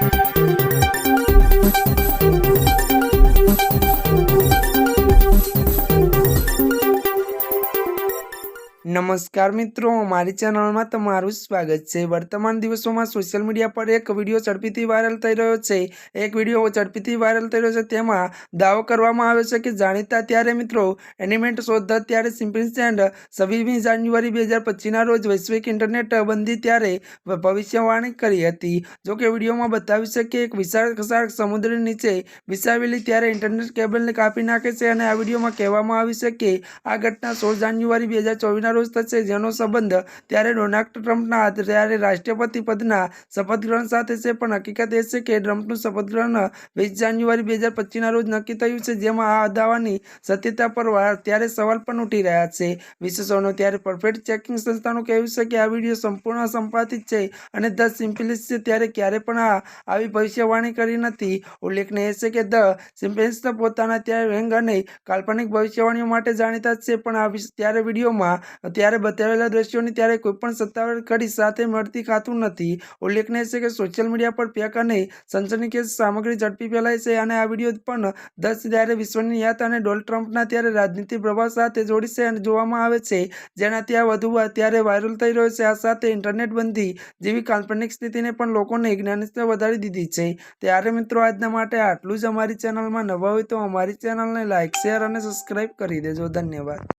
Thank you. નમસ્કાર મિત્રો, મારી ચેનલમાં તમારું સ્વાગત છે. વર્તમાન દિવસોમાં સોશિયલ મીડિયા પર એક વીડિયો ઝડપીથી વાયરલ થઈ રહ્યો છે. એક વીડિયો ઝડપીથી વાયરલ થઈ રહ્યો છે તેમાં દાવો કરવામાં આવ્યો છે કે જાણીતા ત્યારે મિત્રો એનિમેન્ટ શોધ ત્યારે સિમ્પિન્સેન્ડ છવ્વીસમી જાન્યુઆરી બે હજાર પચીસના રોજ વૈશ્વિક ઇન્ટરનેટ બંધી ત્યારે ભવિષ્યવાણી કરી હતી. જો કે વિડીયોમાં બતાવ્યું છે કે એક વિશાળ ખસાર સમુદ્રની નીચે વિસાવેલી ત્યારે ઇન્ટરનેટ કેબલને કાપી નાખે છે અને આ વિડીયોમાં કહેવામાં આવ્યું છે કે આ ઘટના સોળ જાન્યુઆરી બે હજાર ચોવીસના રોજ થશે જેનો સંબંધ ત્યારે ડોનાલ્ડ ટ્રમ્પના ત્યારે રાષ્ટ્રપતિ પદના શપથગ્રહણ સાથે છે, પણ હકીકત એ છે કે ટ્રમ્પનું શપથગ્રહણ વીસ જાન્યુઆરી બે હજાર પચીસના રોજ નક્કી થયું છે, જેમાં આ અદાવાની સત્યતા પર ત્યારે સવાલ પણ ઉઠી રહ્યા છે. વિશેષોનો ત્યારે પરફેક્ટ ચેકિંગ સંસ્થાનું કહેવું છે કે આ વીડિયો સંપૂર્ણ સંપાદિત છે અને ધ સિમ્પલિસ છે, ત્યારે ક્યારે પણ આ, આવી ભવિષ્યવાણી કરી નથી. ઉલ્લેખનીય છે કે ધ સિમ્પલિસ પોતાના ત્યારે વ્યંગ અને કાલ્પનિક ભવિષ્યવાણીઓ માટે જાણીતા છે, પણ આ ત્યારે વિડીયોમાં ત્યારે બતાવેલા દ્રશ્યોની ત્યારે કોઈપણ સત્તાવાર કડી સાથે મળતી ખાતું નથી. ઉલ્લેખનીય છે કે સોશિયલ મીડિયા પર પેક અને સનસનીખેજ સામગ્રી ઝડપી ફેલાય છે અને આ વીડિયો પણ દસ ત્યારે વિશ્વની યાદ અને ડોનાલ્ડ ટ્રમ્પના ત્યારે રાજનીતિ પ્રભાવ સાથે જોડી છે અને જોવામાં આવે છે. જેનાથી આ વધુ અત્યારે વાયરલ થઈ રહ્યો છે. આ સાથે ઇન્ટરનેટ બંધી જેવી કાલ્પનિક સ્થિતિને પણ લોકોને જ્ઞાનિત વધારી દીધી છે. ત્યારે મિત્રો આજના માટે આટલું જ અમારી ચેનલમાં નવા હોય તો અમારી ચેનલને લાઇક શેર અને સબસ્ક્રાઈબ કરી દેજો. ધન્યવાદ.